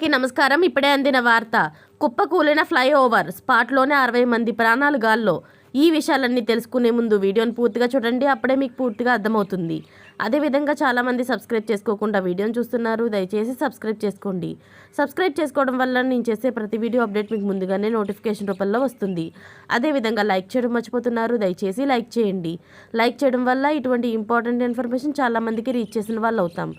కి నమస్కారం. ఇప్పుడే అందిన వార్త. కుప్పకూలిన ఫ్లైఓవర్ స్పాట్లోనే అరవై మంది ప్రాణాలు గాల్లో. ఈ విషయాలన్నీ తెలుసుకునే ముందు వీడియోని పూర్తిగా చూడండి. అప్పుడే మీకు పూర్తిగా అర్థమవుతుంది. అదేవిధంగా చాలామంది సబ్స్క్రైబ్ చేసుకోకుండా వీడియోని చూస్తున్నారు. దయచేసి సబ్స్క్రైబ్ చేసుకోండి. సబ్స్క్రైబ్ చేసుకోవడం వల్ల నేను చేసే ప్రతి వీడియో అప్డేట్ మీకు ముందుగానే నోటిఫికేషన్ రూపంలో వస్తుంది. అదేవిధంగా లైక్ చేయడం మర్చిపోతున్నారు. దయచేసి లైక్ చేయండి. లైక్ చేయడం వల్ల ఇటువంటి ఇంపార్టెంట్ ఇన్ఫర్మేషన్ చాలామందికి రీచ్ చేసిన వాళ్ళు అవుతాం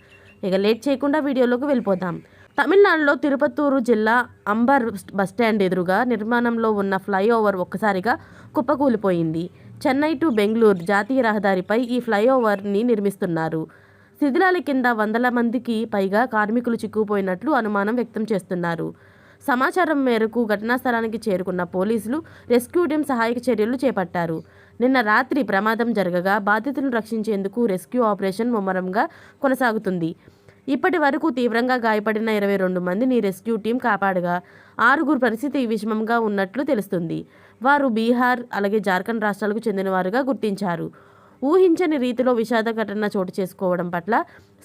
ఇక లేట్ చేయకుండా వీడియోలోకి వెళ్ళిపోతాం తమిళనాడులో తిరుపతూరు జిల్లా అంబర్ బస్టాండ్ ఎదురుగా నిర్మాణంలో ఉన్న ఫ్లైఓవర్ ఒక్కసారిగా కుప్పకూలిపోయింది. చెన్నై టు బెంగళూరు జాతీయ రహదారిపై ఈ ఫ్లైఓవర్ని నిర్మిస్తున్నారు. శిథిలాల కింద వందల మందికి పైగా కార్మికులు చిక్కుపోయినట్లు అనుమానం వ్యక్తం చేస్తున్నారు. సమాచారం మేరకు ఘటనా స్థలానికి చేరుకున్న పోలీసులు రెస్క్యూ టీం సహాయక చర్యలు చేపట్టారు. నిన్న రాత్రి ప్రమాదం జరగగా బాధితులను రక్షించేందుకు రెస్క్యూ ఆపరేషన్ ముమ్మరంగా కొనసాగుతుంది. ఇప్పటి వరకు తీవ్రంగా గాయపడిన ఇరవై రెండు మందిని రెస్క్యూ టీం కాపాడగా ఆరుగురు పరిస్థితి విషమంగా ఉన్నట్లు తెలుస్తుంది. వారు బీహార్ అలాగే జార్ఖండ్ రాష్ట్రాలకు చెందినవారుగా గుర్తించారు. ఊహించని రీతిలో విషాద ఘటన చోటు చేసుకోవడం పట్ల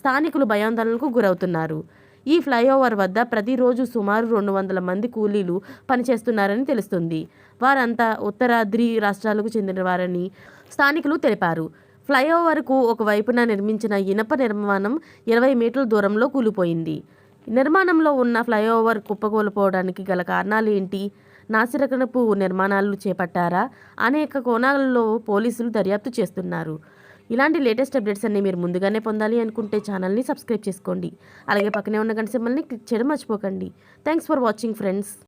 స్థానికులు భయాందోళనకు గురవుతున్నారు. ఈ ఫ్లైఓవర్ వద్ద ప్రతిరోజు సుమారు రెండు వందల మంది కూలీలు పనిచేస్తున్నారని తెలుస్తుంది. వారంతా ఉత్తరాద్రి రాష్ట్రాలకు చెందినవారని స్థానికులు తెలిపారు. ఫ్లైఓవర్కు ఒకవైపున నిర్మించిన ఇనప నిర్మాణం ఇరవై మీటర్ల దూరంలో కూలిపోయింది. నిర్మాణంలో ఉన్న ఫ్లైఓవర్ కుప్పకూలిపోవడానికి గల కారణాలు ఏంటి? నాసిరకనపు నిర్మాణాలు చేపట్టారా? అనేక కోణాలలో పోలీసులు దర్యాప్తు చేస్తున్నారు. ఇలాంటి లేటెస్ట్ అప్డేట్స్ అన్ని మీరు ముందుగానే పొందాలి అనుకుంటే ఛానల్ని సబ్స్క్రైబ్ చేసుకోండి. అలాగే పక్కనే ఉన్న గంట సింబల్ని క్లిక్ చేయడం మర్చిపోకండి. Thanks for watching friends.